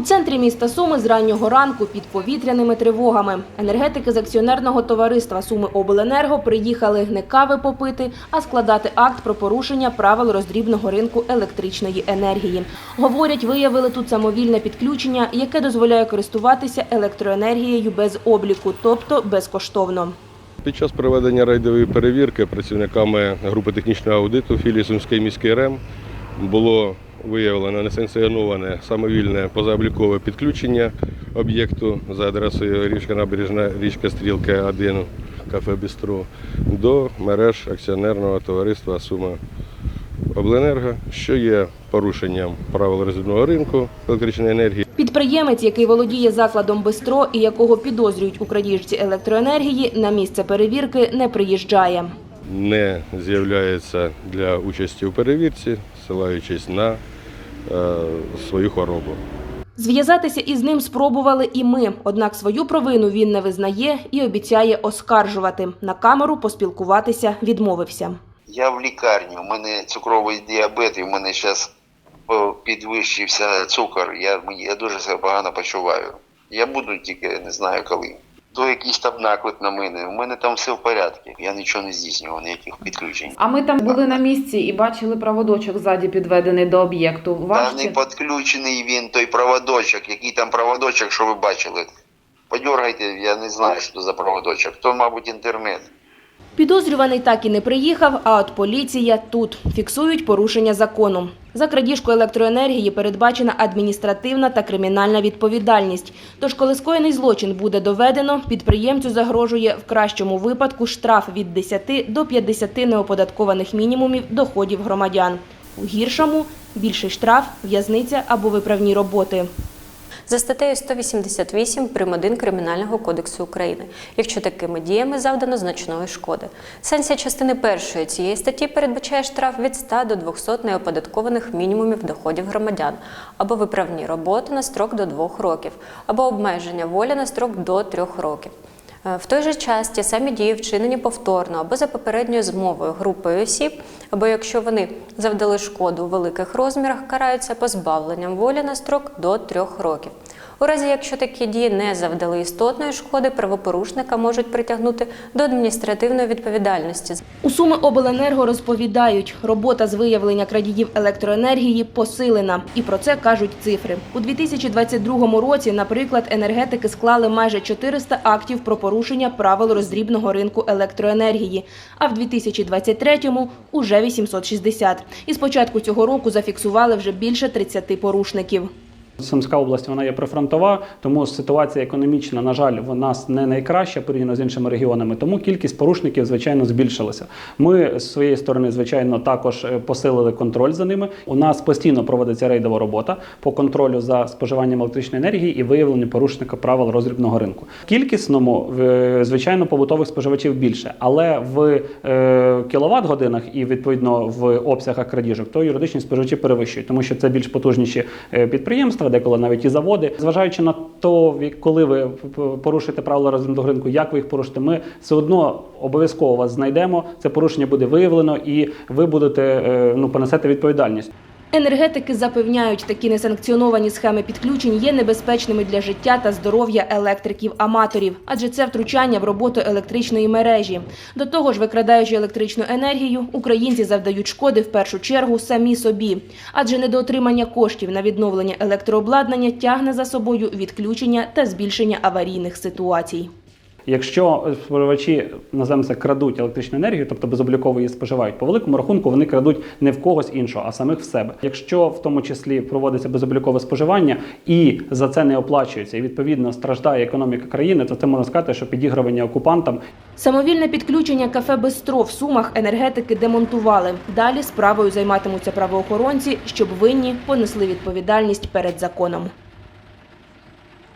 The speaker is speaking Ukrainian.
У центрі міста Суми з раннього ранку під повітряними тривогами. Енергетики з акціонерного товариства Суми Обленерго приїхали не кави попити, а складати акт про порушення правил роздрібного ринку електричної енергії. Говорять, виявили тут самовільне підключення, яке дозволяє користуватися електроенергією без обліку, тобто безкоштовно. Під час проведення рейдової перевірки працівниками групи технічного аудиту філії Сумський міський РЕМ було виявлено несанкціоноване самовільне позаоблікове підключення об'єкту за адресою річка Набережна, річка Стрілка 1, кафе Бістро до мереж акціонерного товариства Сума Обленерго, що є порушенням правил роздрібного ринку електричної енергії. Підприємець, який володіє закладом «Бистро» і якого підозрюють у крадіжці електроенергії, на місце перевірки не приїжджає. Не з'являється для участі у перевірці, ссилаючись на е, свою хворобу. Зв'язатися із ним спробували і ми, однак свою провину він не визнає і обіцяє оскаржувати. На камеру поспілкуватися відмовився. Я в лікарні, у мене цукровий діабет, і в мене зараз підвищився цукор. Я, я дуже себе погано почуваю. Я буду тільки не знаю коли. То якийсь там наклик на мене. У мене там все в порядку. Я нічого не здійснював, ніяких підключень. А ми там були на місці і бачили проводочок ззаді підведений до об'єкту. Та не підключений він, той проводочок. Який там проводочок, що ви бачили? Подергайте, я не знаю, що за проводочок. То, мабуть, інтернет. Підозрюваний так і не приїхав, а от поліція тут. Фіксують порушення закону. За крадіжку електроенергії передбачена адміністративна та кримінальна відповідальність. Тож, коли скоєний злочин буде доведено, підприємцю загрожує в кращому випадку штраф від 10 до 50 неоподаткованих мінімумів доходів громадян. У гіршому – більший штраф, в'язниця або виправні роботи. За статтею 188 прим. 1 Кримінального кодексу України, якщо такими діями завдано значної шкоди. Санкція частини першої цієї статті передбачає штраф від 100 до 200 неоподаткованих мінімумів доходів громадян або виправні роботи на строк до 2 років, або обмеження волі на строк до 3 років. Е, В той же час ті самі дії вчинені повторно або за попередньою змовою групою осіб, або якщо вони завдали шкоду у великих розмірах, караються позбавленням волі на строк до трьох років. У разі, якщо такі дії не завдали істотної шкоди, правопорушника можуть притягнути до адміністративної відповідальності У Суми Обленерго розповідають, робота з виявлення крадіїв електроенергії посилена. І про це кажуть цифри. У 2022 році, наприклад, енергетики склали майже 400 актів про порушення правил роздрібного ринку електроенергії, а в 2023-му – уже 860. І з початку цього року зафіксували вже більше 30 порушників. Сумська область вона є прифронтова, тому ситуація економічна, на жаль, в нас не найкраща порівняно з іншими регіонами. Тому кількість порушників, звичайно, збільшилася. Ми з своєї сторони, звичайно, також е, посилили контроль за ними. У нас постійно проводиться рейдова робота по контролю за споживанням електричної енергії і виявленню порушника правил роздрібного ринку. Кількісному, звичайно, побутових споживачів більше, але в е, кіловат годинах і відповідно в обсягах крадіжок, то юридичні споживачі перевищують, тому що це більш потужніші е, підприємства, деколи навіть і заводи. Зважаючи на то, коли ви порушите правила роздрібного ринку, як ви їх порушите, ми все одно обов'язково вас знайдемо. Це порушення буде виявлено, і ви будете е, ну понесете відповідальність. Енергетики запевняють, такі несанкціоновані схеми підключень є небезпечними для життя та здоров'я електриків-аматорів, адже це втручання в роботу електричної мережі. До того ж, викрадаючи електричну енергію, українці завдають шкоди в першу чергу самі собі, адже недоотримання коштів на відновлення електрообладнання тягне за собою відключення та збільшення аварійних ситуацій. Якщо споживачі це крадуть електричну енергію, тобто безобліково її споживають, по великому рахунку вони крадуть не в когось іншого, а самих в себе. Якщо в тому числі проводиться безоблікове споживання і за це не оплачується, і відповідно страждає економіка країни, то це можна сказати, що підігрування окупантам Самовільне підключення кафе «Бистро» в Сумах енергетики демонтували. Далі справою займатимуться правоохоронці, щоб винні понесли відповідальність перед законом.